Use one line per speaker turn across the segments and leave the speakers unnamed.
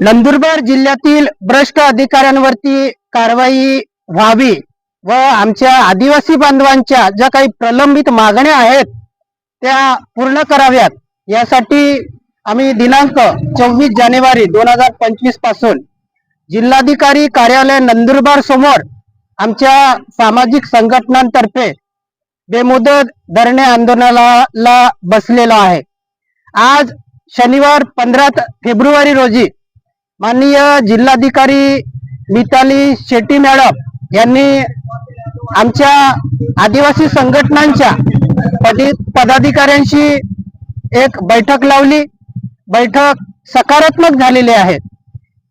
नंदुरबार जिल्ह्यातील भ्रष्ट अधिकाऱ्यांवरती कारवाई व्हावी व आमच्या आदिवासी बांधवांच्या ज्या काही प्रलंबित मागण्या आहेत त्या पूर्ण कराव्यात. यासाठी आम्ही दिनांक चोवीस जानेवारी दोन हजार पंचवीसपासून जिल्हाधिकारी कार्यालय नंदुरबार समोर आमच्या सामाजिक संघटनांतर्फे बेमुदत धरणे आंदोलनाला बसलेलो आहे. आज शनिवार पंधरा फेब्रुवारी रोजी माननीय जिल्हाधिकारी मिताली शेट्टी मॅडम यांनी आमच्या आदिवासी संघटनांच्या पदी पदाधिकाऱ्यांशी एक बैठक लावली. बैठक सकारात्मक झालेली आहे.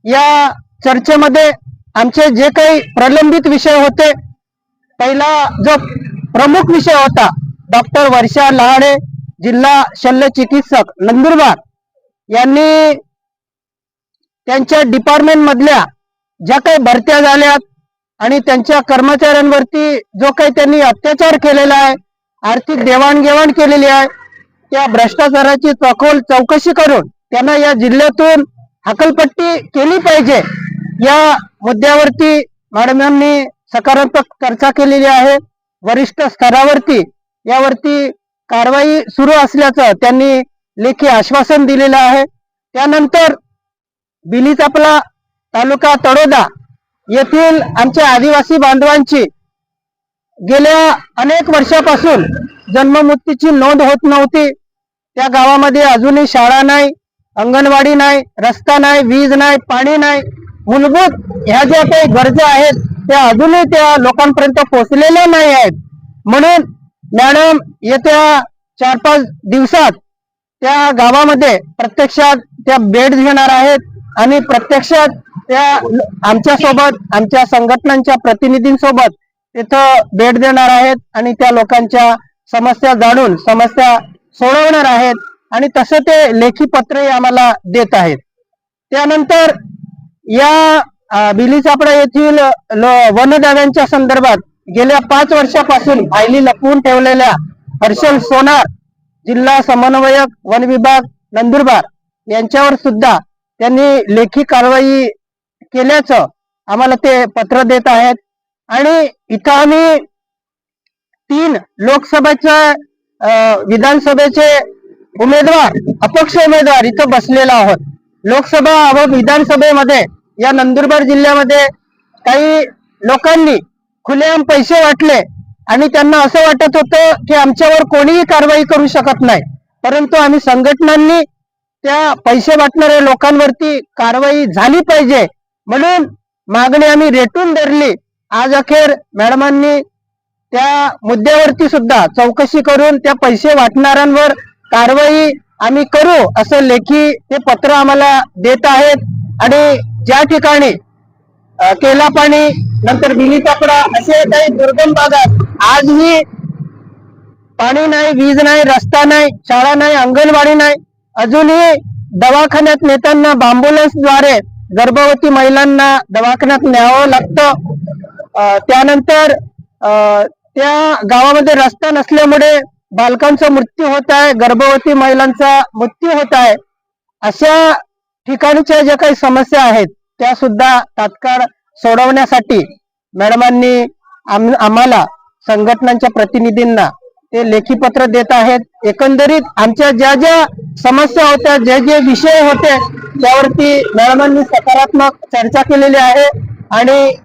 या चर्चेमध्ये आमचे जे काही प्रलंबित विषय होते पहिला जो प्रमुख विषय होता डॉक्टर वर्षा लहाडे जिल्हा शल्य चिकित्सक नंदुरबार यांनी त्यांच्या डिपार्टमेंट मधल्या ज्या काही भरत्या झाल्यात आणि त्यांच्या कर्मचाऱ्यांवरती जो काही त्यांनी अत्याचार केलेला आहे आर्थिक देवाणघेवाण केलेली आहे त्या भ्रष्टाचाराची चखोल चौकशी करून त्यांना या जिल्ह्यातून हकलपट्टी केली पाहिजे. या मुद्द्यावरती मॅडम यांनी सकारात्मक चर्चा केलेली आहे. वरिष्ठ स्तरावरती यावरती कारवाई सुरू असल्याचं त्यांनी लेखी आश्वासन दिलेलं आहे. त्यानंतर बिलीचापला तालुका तळोदा येथील आमच्या आदिवासी बांधवांची गेल्या अनेक वर्षापासून जन्ममुक्तीची नोंद होत नव्हती. त्या गावामध्ये अजूनही शाळा नाही अंगणवाडी नाही रस्ता नाही वीज नाही पाणी नाही. मूलभूत ह्या ज्या काही गरजा आहेत त्या अजूनही त्या लोकांपर्यंत पोहोचलेल्या नाही आहेत. म्हणून मॅडम येत्या चार पाच दिवसात त्या गावामध्ये प्रत्यक्षात त्या भेट घेणार आहेत आणि प्रत्यक्षात त्या आमच्यासोबत आमच्या संघटनांच्या प्रतिनिधींसोबत तिथं भेट देणार आहेत आणि त्या लोकांच्या समस्या जाणून समस्या सोडवणार आहेत आणि तसं ते लेखी पत्रही आम्हाला देत आहेत. त्यानंतर या अ, बिलीचापडा येथील वनदाव्यांच्या संदर्भात गेल्या पाच वर्षापासून फायली लपवून ठेवलेल्या हर्षल सोनार जिल्हा समन्वयक वन विभाग नंदुरबार यांच्यावर सुद्धा त्यांनी लेखी कारवाई केल्याचं आम्हाला ते पत्र देत आहेत. आणि इथं आम्ही तीन लोकसभेच्या विधानसभेचे उमेदवार अपक्ष उमेदवार इथं बसलेलो आहोत. लोकसभा व विधानसभेमध्ये या नंदुरबार जिल्ह्यामध्ये काही लोकांनी खुलेआम पैसे वाटले आणि त्यांना असं वाटत होतं की आमच्यावर कोणीही कारवाई करू शकत नाही. परंतु आम्ही संघटनांनी त्या पैसे वाटणाऱ्या लोकांवरती कारवाई झाली पाहिजे. म्हणून मागणी आम्ही रेटून धरली. आज अखेर मॅडमांनी त्या मुद्द्यावरती सुद्धा चौकशी करून त्या पैसे वाटणाऱ्यांवर कारवाई आम्ही करू असं लेखी ते पत्र आम्हाला देत आहेत. आणि ज्या ठिकाणी केला पाणी नंतर बिली कापडा असे काही दुर्गम भागात आजही पाणी नाही वीज नाही रस्ता नाही शाळा नाही अंगणवाडी नाही. अजूनही दवाखान्यात नेताना द्वारे गर्भवती महिलांना दवाखान्यात न्यावं लागतं. त्यानंतर त्या गावामध्ये रस्ता नसल्यामुळे बालकांचा मृत्यू होत आहे गर्भवती महिलांचा मृत्यू होत आहे. अशा ठिकाणच्या ज्या काही समस्या आहेत त्या सुद्धा तात्काळ सोडवण्यासाठी मॅडमांनी आम- आम्हाला संघटनांच्या प्रतिनिधींना ते लेखी पत्र देत आहेत. एकंदरीत आमच्या ज्या ज्या समस्या होत्या जे जे विषय होते त्यावरती मॅडमांनी सकारात्मक चर्चा केलेली आहे आणि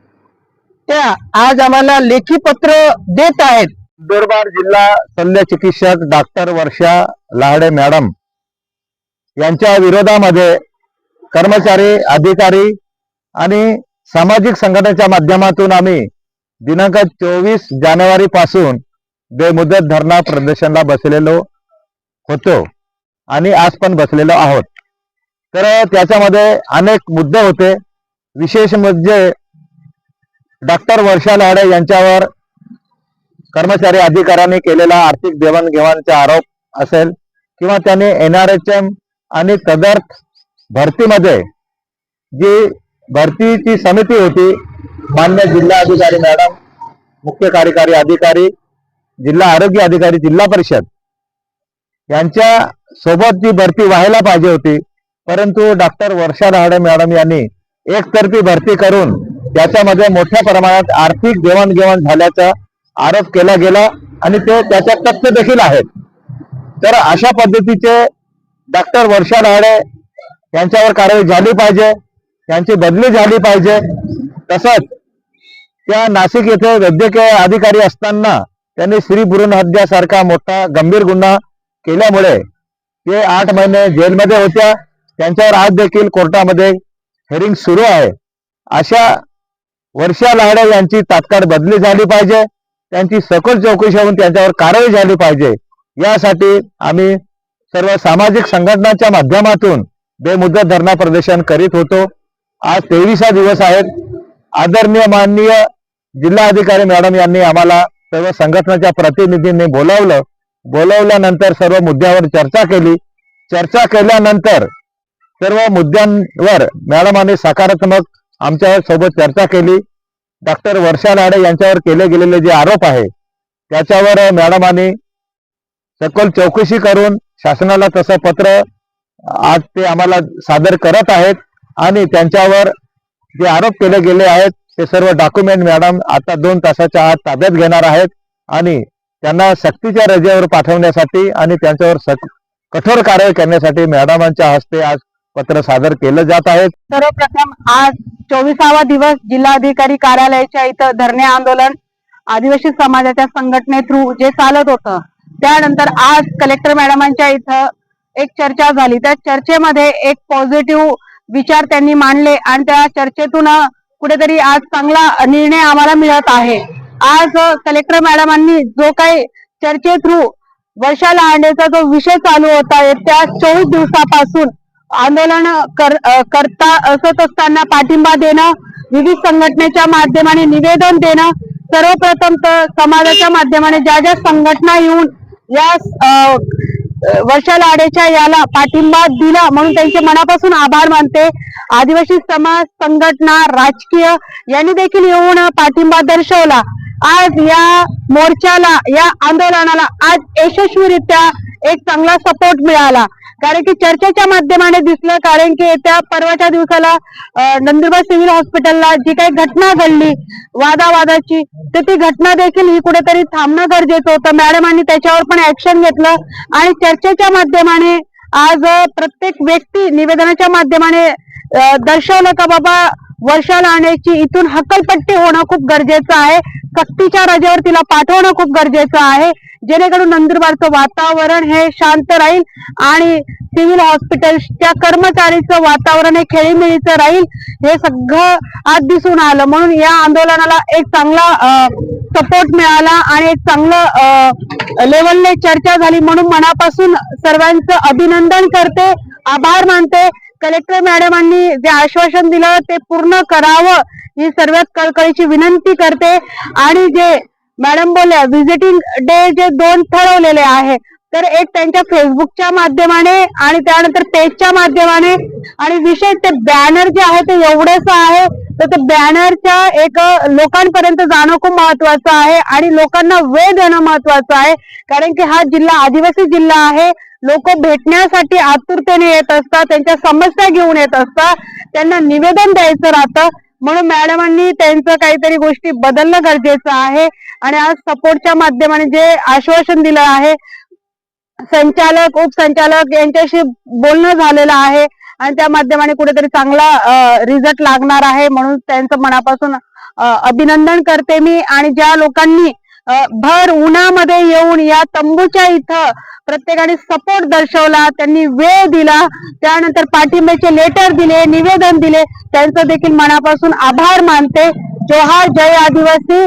त्या आज आम्हाला लेखी पत्र देत आहेत.
नंदुरबार जिल्हा शल्य चिकित्सक डॉक्टर वर्षा लाडे मॅडम यांच्या विरोधामध्ये कर्मचारी अधिकारी आणि सामाजिक संघटनेच्या माध्यमातून आम्ही दिनांक चोवीस जानेवारी पासून बेमुदत धरणा प्रदर्शनला बसलेलो होतो आणि आज पण बसलेलो आहोत. तर त्याच्यामध्ये अनेक मुद्दे होते. विशेष म्हणजे डॉक्टर वर्षा लाडे यांच्यावर कर्मचारी अधिकाऱ्यांनी केलेला आर्थिक देवाणघेवाणचा आरोप असेल किंवा त्यांनी एनआरएचएम आणि तदर्थ भरतीमध्ये जी भरतीची समिती होती. मान्य जिल्हा अधिकारी मॅडम मुख्य कार्यकारी अधिकारी जिल्हा आरोग्य अधिकारी जिल्हा परिषद. यांच्या सोबत जी भरती व्हायला पाहिजे होती परंतु डॉक्टर वर्षा राहडे मॅडम यांनी एकतर्फी भरती करून त्याच्यामध्ये मोठ्या प्रमाणात आर्थिक देवाणघेवाण झाल्याचा आरोप केला गेला आणि ते त्याच्या तथ्य देखील आहेत. तर अशा पद्धतीचे डॉक्टर वर्षा राहडे यांच्यावर कारवाई झाली पाहिजे. त्यांची बदली झाली पाहिजे. तसंच त्या नाशिक येथे वैद्यकीय अधिकारी असताना त्यांनी श्री भ्रूण हत्यासारखा मोठा गंभीर गुन्हा केल्यामुळे ते आठ महिने जेलमध्ये होत्या. त्यांच्यावर आज देखील कोर्टामध्ये हेरिंग सुरू आहे. अशा वर्षा लाडे यांची तात्काळ बदली झाली पाहिजे. त्यांची सखोल चौकशी होऊन त्यांच्यावर कारवाई झाली पाहिजे. यासाठी आम्ही सर्व सामाजिक संघटनांच्या माध्यमातून बेमुदत धरणा प्रदर्शन करीत होतो. आज तेवीसा दिवस आहेत आदरणीय माननीय जिल्हाधिकारी मॅडम यांनी आम्हाला सर्व संघटनेच्या प्रतिनिधींनी बोलावलं. बोलावल्यानंतर सर्व मुद्द्यावर चर्चा केली. चर्चा केल्यानंतर सर्व मुद्द्यांवर मॅडमांनी सकारात्मक आमच्यासोबत चर्चा केली. डॉक्टर वर्षा लाडे यांच्यावर केले गेलेले जे आरोप आहे त्याच्यावर मॅडमांनी सखोल चौकशी करून शासनाला तसं पत्र आज ते आम्हाला सादर करत आहेत. आणि त्यांच्यावर जे आरोप केले गेले आहेत ते सर्व डॉक्युमेंट मॅडम आता दोन तासाच्या आत ताब्यात घेणार आहेत आणि त्यांना सक्तीच्या रजेवर पाठवण्यासाठी आणि त्यांच्यावर सक- कठोर कारवाई करण्यासाठी मॅडमांच्या हस्ते आज पत्र सादर केलं जात आहे.
सर्वप्रथम आज चोवीसावा दिवस जिल्हाधिकारी कार्यालयाच्या इथं धरणे आंदोलन आदिवासी समाजाच्या संघटने थ्रू जे चालत होतं त्यानंतर आज कलेक्टर मॅडमांच्या इथं एक चर्चा झाली. त्या चर्चेमध्ये एक पॉझिटिव्ह विचार त्यांनी मांडले आणि त्या चर्चेतून कुठेतरी आज चांगला निर्णय आम्हाला मिळत आहे. आज कलेक्टर मॅडमांनी जो काही चर्चे थ्रू वर्षा आणण्याचा जो विषय चालू होता त्या चोवीस दिवसापासून आंदोलन कर, करता असत असताना पाठिंबा देणं विविध संघटनेच्या माध्यमाने निवेदन देणं सर्वप्रथम तर समाजाच्या माध्यमाने ज्या ज्या संघटना येऊन या वर्षा लाडेच्या याला पाठिंबा दिला म्हणून त्यांचे मनापासून आभार मानते. आदिवासी समाज संघटना राजकीय यांनी देखील येऊन पाठिंबा दर्शवला. आज या मोर्चाला या आंदोलनाला आज यशस्वीरित्या एक चांगला सपोर्ट मिळाला. कारण की चर्चेच्या माध्यमाने दिसलं कारण की येत्या परवाच्या दिवसाला नंदुरबार सिव्हिल हॉस्पिटलला जी काही घटना घडली वादावादाची तर ती घटना देखील ही कुठेतरी थांबणं गरजेचं होतं. मॅडमांनी त्याच्यावर पण ऍक्शन घेतलं आणि चर्चेच्या माध्यमाने आज प्रत्येक व्यक्ती निवेदनाच्या माध्यमाने दर्शवलं का बाबा वर्षाला आणण्याची इथून हक्कलपट्टी होणं खूप गरजेचं आहे. सक्तीच्या रजेवर तिला पाठवणं खूप गरजेचं आहे. जेणेकरून नंदुरबारचं वातावरण हे शांत राहील आणि सिव्हिल हॉस्पिटलच्या कर्मचारीचं वातावरण हे खेळीमेळीचं राहील हे सगळं आज दिसून आलं. म्हणून या आंदोलनाला एक चांगला सपोर्ट मिळाला आणि एक चांगलं लेवलने चर्चा झाली. म्हणून मनापासून सर्वांचं अभिनंदन करते आभार मानते. कलेक्टर मॅडमांनी जे आश्वासन दिलं ते पूर्ण करावं ही सर्वात कळकळीची विनंती करते. आणि जे मॅडम बोलल्या व्हिजिटिंग डे जे दोन ठरवलेले आहे. तर एक त्यांच्या फेसबुकच्या माध्यमाने आणि त्यानंतर पेजच्या माध्यमाने. आणि विशेष ते बॅनर जे आहे ते एवढंच आहे तर ते बॅनरच्या एक लोकांपर्यंत जाणं खूप महत्वाचं आहे आणि लोकांना वेळ देणं महत्वाचं आहे. कारण की हा जिल्हा आदिवासी जिल्हा आहे. लोक भेटण्यासाठी आतुरतेने येत असतात त्यांच्या समस्या घेऊन येत असतात. त्यांना निवेदन द्यायचं राहतं. म्हणून मॅडमांनी त्यांचं काहीतरी गोष्टी बदलणं गरजेचं आहे. आणि आज सपोर्टच्या माध्यमाने जे आश्वासन दिलं आहे संचालक उपसंचालक यांच्याशी बोलणं झालेलं आहे. आणि त्या माध्यमाने कुठेतरी चांगला रिझल्ट लागणार आहे. म्हणून त्यांचं मनापासून अभिनंदन करते मी. आणि ज्या लोकांनी भर उन्हामध्ये येऊन या तंबूच्या इथं प्रत्येकाने सपोर्ट दर्शवला त्यांनी वेळ दिला त्यानंतर पाठिंब्याचे लेटर दिले निवेदन दिले. त्यांचं देखील मनापासून आभार मानते. जोहार जय आदिवासी.